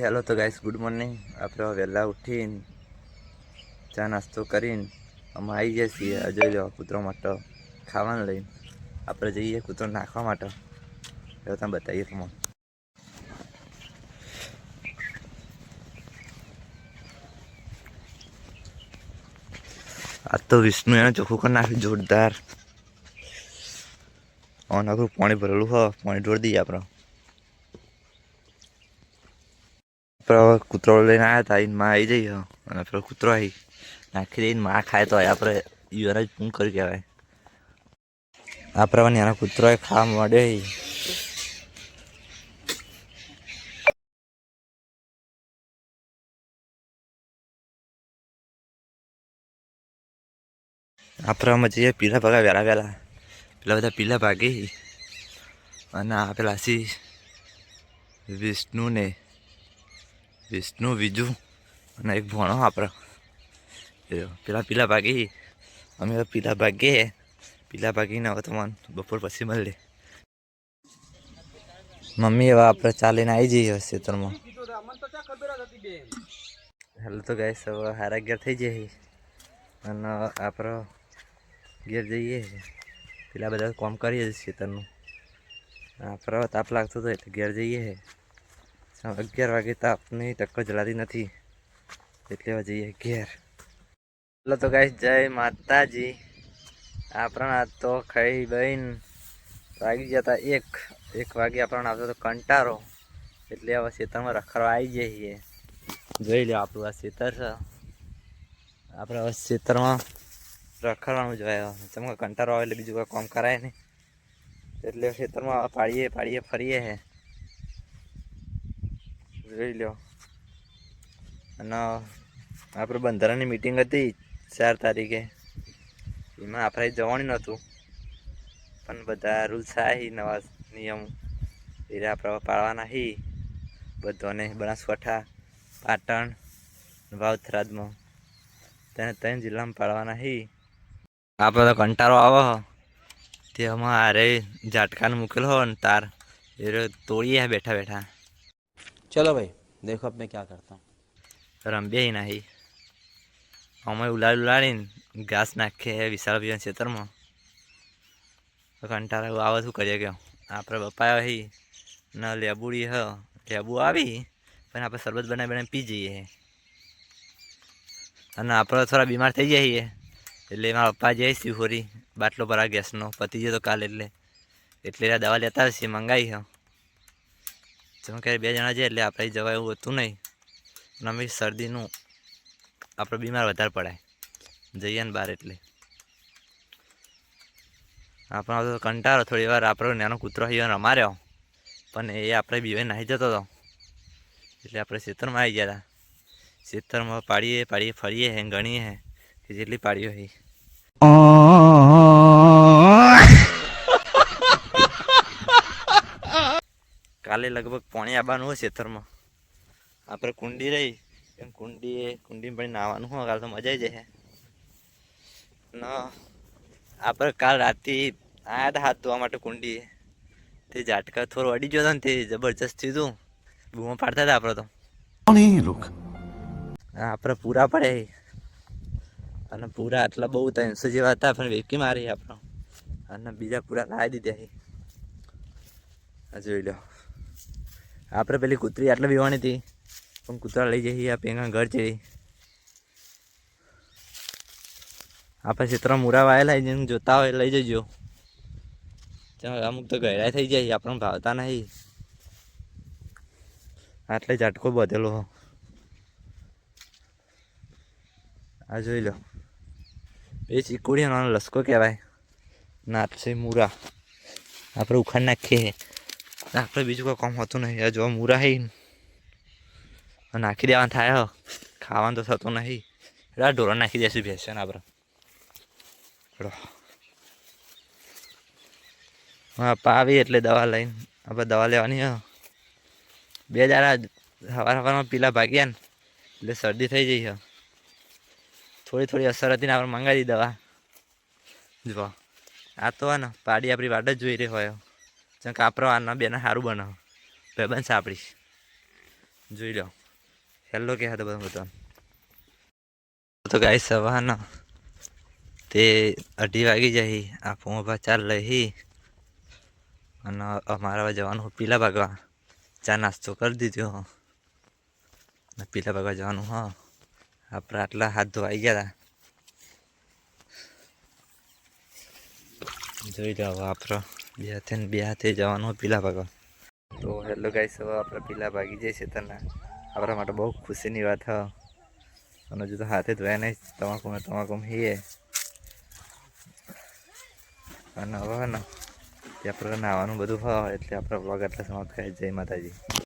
Hello તો guys good morning આપણે વહેલા ઉઠીને ચા નાસ્તો કરીને અમે આવી જઈએ છીએ. અજય લો કૂતરો માટે ખાવાનું લઈને. આપણે જઈએ કૂતરો નાખવા માટે. હવે તમે બતાવીએ તમને આ તો વિષ્ણુ એને ચોખ્ખું કરી નાખ્યું, જોરદાર. ઓન આખું પાણી ભરેલું, હ, પાણી ઢોળી દઈએ આપણે. આપણે કૂતરો લઈને આવ્યા હતા એને માં આવી જઈએ અને પેલો કૂતરો આવી નાખી દઈને માં ખાય તો આપણે યુવરાજ પૂન કરી કહેવાય આપણે નાના કૂતરો ખાવા મળે આપણે અમે જઈએ પીલા ભાગા વહેલા વહેલા પેલા બધા પીલા ભાગી. અને આ પેલા સી વિષ્ણુ ને વિષ્ણુ વિજુ અને એક ભણો આપણે પેલા પીલા ભાગી અમે પીલા ભાગીએ પીલા ભાગીને હવે તમને બપોર પછી મળીએ મમ્મી હવે આપણે ચાલીને આવી જઈએ ખેતરમાં હેલો તો ગાઈસ હવે હારા ઘેર થઈ જાય અને આપણો ઘેર જઈએ પેલા બધા કામ કરીએ છીએ ખેતરનું આપણે તાપ લાગતો હતો એટલે ઘેર જઈએ અગિયાર વાગે તાપની ટક્કર જલાતી નથી. એટલે હવે જઈએ ઘેર. એટલે તો ગાઈસ જય માતાજી. આપણા તો ખાઈ બહીન વાગી જતા એક. એક વાગે આપણને આવતો હતો કંટારો. એટલે હવે ખેતરમાં રખડવા આવી જઈએ. જોઈ લો આપણું આ ખેતર છે. આપણે હવે ખેતરમાં રખડવાનું જોઈએ ચમકે કંટારો આવે એટલે બીજું કોઈ કામ કરાય નહીં. એટલે ખેતરમાં પાડીએ પાડીએ, ફરીએ હે. જોઈ લો અને આપણે બંધારણની મિટિંગ હતી ચાર તારીખે. એમાં આપણે જવાનું નહોતું. પણ બધા રૂલ્સ આવી નવા નિયમ. એ આપણે પાળવાના હી બધાને બનાસકાંઠા પાટણ, વાવથરાદમાં. તેને ત્રણ જિલ્લામાં પાડવાના હી આપણે તો કંટાળો આવો તે અમારે ઝાટકાને મૂકેલો હો ને તાર. એ તોડી તોડીએ બેઠા બેઠા. चलो भाई देखो अब मैं क्या करता हूँ રંબ્યા નાહી અમે ઉલાડ ઉલાડીને ઘાસ નાખીએ વિશાળ પીવાના ખેતરમાં તો કંટાળો એવું આવે શું કરીએ કે આપણે બપાયો હી ન લેબુડી હ લેબુ આવી પણ આપણે શરબત બનાવી બનાવી પી જઈએ અને આપણે થોડા બીમાર થઈ જઈએ એટલે એમાં પપ્પા જાય શિવહોરી બાટલો ભરા ગેસનો પતી ગયો તો કાલે એટલે એટલે આ દવા લેતા હશે મંગાવી હ જેમ કે બે જણા છે એટલે આપણે જવા એવું હતું નહીં. અને અમે શરદીનું આપણે બીમાર વધારે પડાય. જઈએ ને બહાર એટલે. આપણો તો કંટાળો થોડી વાર. આપણો નાનો કૂતરો હૈયો રમાર્યો પણ એ આપણે બીવે નાહી જતો હતો. એટલે આપણે ખેતરમાં આવી ગયા હતા. ખેતરમાં પાડીએ પાડીએ, ફરીએ હે, ગણીએ હે. કે જેટલી પાડીઓ હે. કાલે લગભગ પોણી આવવાનું હોય ખેતરમાં આપણે કુંડી રહી એમ કુંડી કુંડીમાં પાણી નાહવાનું હોય કાલે તો મજા આવી જશે. ન આપણે કાલ રાતે આયા હતા હાથ ધોવા માટે કુંડી તે ઝાટકા થોડો અડી ગયો હતો ને તે જબરજસ્ત થયું હતું બૂમો પાડતા હતા આપણે તો. આપણે પૂરા પડે અને પૂરા આટલા બહુ ત્રણસો જેવા હતા પણ વેકી મારી આપણો. અને બીજા પૂરા લાવી દીધા જોઈ લો. આપણે પેલી કૂતરી આટલે બીવાની હતી, પણ કૂતરા લઈ જઈએ, આ પેંગા ઘર જઈએ આપણે ચિત્ર મૂરા વાયેલા જેને જોતા હોય લઈ જજો. અમુક તો ગહેરાઈ થઈ જાય, આપણને ભાવતા નહીં. આટલે ઝાટકો બધેલો. આ જોઈ લો. એ ચીકુડીનો લસકો કહેવાય. નાચશે મૂરા. આપણે ઉખાડ નાખીએ. આપણે બીજું કોઈ કામ હોતું નહીં. જો મૂરા હે નાખી દેવાનું થાય હો. ખાવાનું તો થતું નહીં. એટલે ઢોરણ નાખી દેશું ભેસે ને આપણે હા, પા આવી એટલે દવા લઈને આપણે દવા લેવાની હો. બે દાડા સવાર સવારમાં પીલા ભાગ્યા ને, એટલે શરદી થઈ જઈ હ. થોડી થોડી અસર હતી ને આપણે મંગાવી દવા. જો. આ તો ને, પાડી આપણી વાટ જ જોઈ રહી હોય જેમ કે આના બેને સારું બનાવો. ભાઈબંધ આપણી જોઈ લો હેલો કે હતો બધું બધા તો ગાય સવારનો તે અઢી વાગી જઈ આ ફોન ચાલ લઈ અને અમારા જવાનું પીલા ભાગવા ચા નાસ્તો કરી દીધો. અને પીલા ભાગવા જવાનું હા આપણે આટલા હાથ ધોવાઈ ગયા હતા જોઈ લો આપણે બે હાથે ને બે હાથે જવાનું પીલા ભાગવા તો હેલો ગાઈસ, હવે આપણે પીલા ભાગી જઈએ છે તને. આપણા માટે બહુ ખુશીની વાત હ. અને જો તો હાથે ધોયા નહીં, તમાકુ ને તમાકુ હીએ અને હવે ને તે આપણે નાવાનું બધું હોય એટલે આપણે વ્લોગ આટલા સમાપ્ત થાય જય માતાજી.